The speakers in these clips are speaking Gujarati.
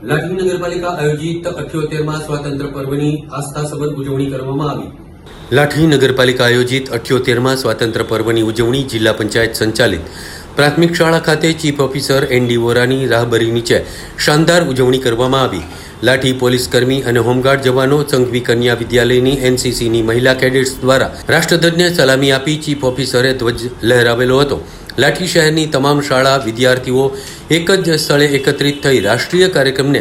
લાઠી નગરપાલિકા આયોજિત અઠ્યોતેરમાં સ્વાતંત્ર્ય પર્વની આસ્થાસભર ઉજવણી કરવામાં આવી. લાઠી નગરપાલિકા આયોજિત અઠ્યોતેરમાં સ્વાતંત્ર્ય પર્વની ઉજવણી જિલ્લા પંચાયત સંચાલિત. પ્રાથમિક શાળા ખાતે ચીફ ઓફિસર એન ડી વોરાની રાહબરી નીચે શાનદાર ઉજવણી કરવામાં આવી. લાઠી પોલીસ કર્મી અને હોમગાર્ડ જવાનો સંઘવી કન્યા વિદ્યાલયની એનસીસીની મહિલા કેડેટ્સ દ્વારા રાષ્ટ્રધ્વજને સલામી આપી ચીફ ઓફિસરે ધ્વજ લહેરાવેલો હતો. લાઠી શહેરની તમામ શાળા વિદ્યાર્થીઓ એક જ સ્થળે એકત્રિત થઈ રાષ્ટ્રીય કાર્યક્રમને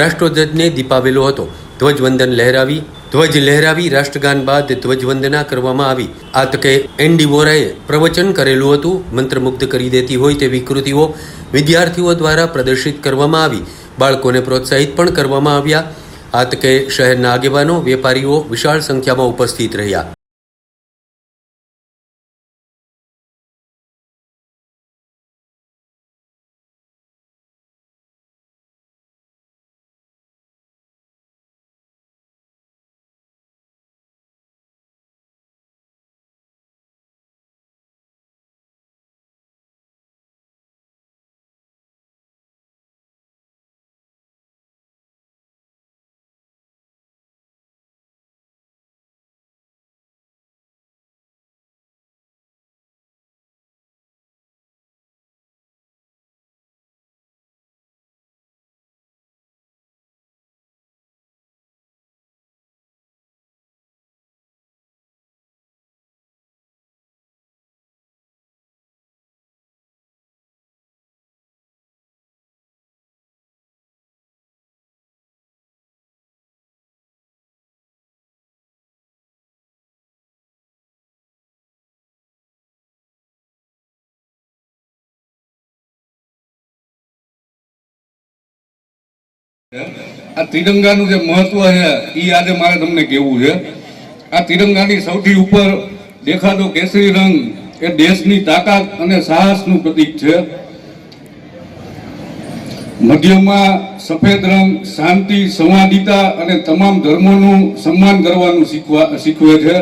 રાષ્ટ્રધ્વજને દીપાવેલો હતો. ધ્વજવંદન લહેરાવી, ધ્વજ લહેરાવી રાષ્ટ્રગાન બાદ ધ્વજવંદના કરવામાં આવી. આ તકે એનડી વોરાએ પ્રવચન કરેલું હતું. મંત્રમુગ્ધ કરી દેતી હોય તેવી કૃતિઓ વિદ્યાર્થીઓ દ્વારા પ્રદર્શિત કરવામાં આવી. બાળકોને પ્રોત્સાહિત પણ કરવામાં આવ્યા. આ તકે શહેરના આગેવાનો, વેપારીઓ વિશાળ સંખ્યામાં ઉપસ્થિત રહ્યા. આ તિરંગાનું જે મહત્વ છે એ આજે મારે તમને કહેવું છે. આ તિરંગાની સૌથી ઉપર દેખાતો કેસરી રંગ એ દેશની તાકાત અને સાહસનું પ્રતીક છે. મધ્યમાં સફેદ રંગ, શાંતિ, સંવાદિતા અને તમામ ધર્મોનું સન્માન કરવાનું શીખવા, શીખવે છે.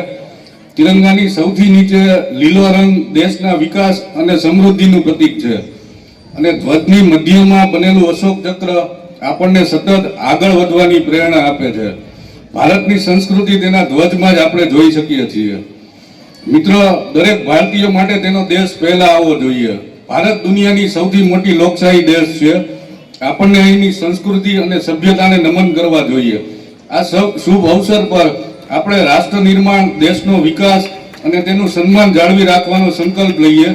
તિરંગાની સૌથી નીચે લીલો રંગ દેશના વિકાસ અને સમૃદ્ધિનું પ્રતીક છે. અને ધ્વજની મધ્યમાં બનેલું અશોક ચક્ર આપણને સતત આગળ વધવાની પ્રેરણા આપે છે. ભારતની સંસ્કૃતિ તેના ધ્વજમાં જ આપણે જોઈ શકીએ છીએ. મિત્રો, દરેક ભારતીય માટે તેનો દેશ પહેલા આવવો જોઈએ. ભારત દુનિયાની સૌથી મોટી લોકશાહી દેશ છે. આપણને અહીંની સંસ્કૃતિ અને સભ્યતાને નમન કરવા જોઈએ. આ સૌ શુભ અવસર પર આપણે રાષ્ટ્ર નિર્માણ, દેશનો વિકાસ અને તેનું સન્માન જાળવી રાખવાનો સંકલ્પ લઈએ.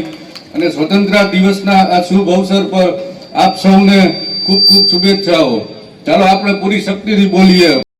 અને સ્વતંત્રતા દિવસના આ શુભ અવસર પર આપ સૌને ખૂબ ખૂબ શુભેચ્છાઓ. ચાલો આપણે પૂરી શક્તિથી બોલીએ.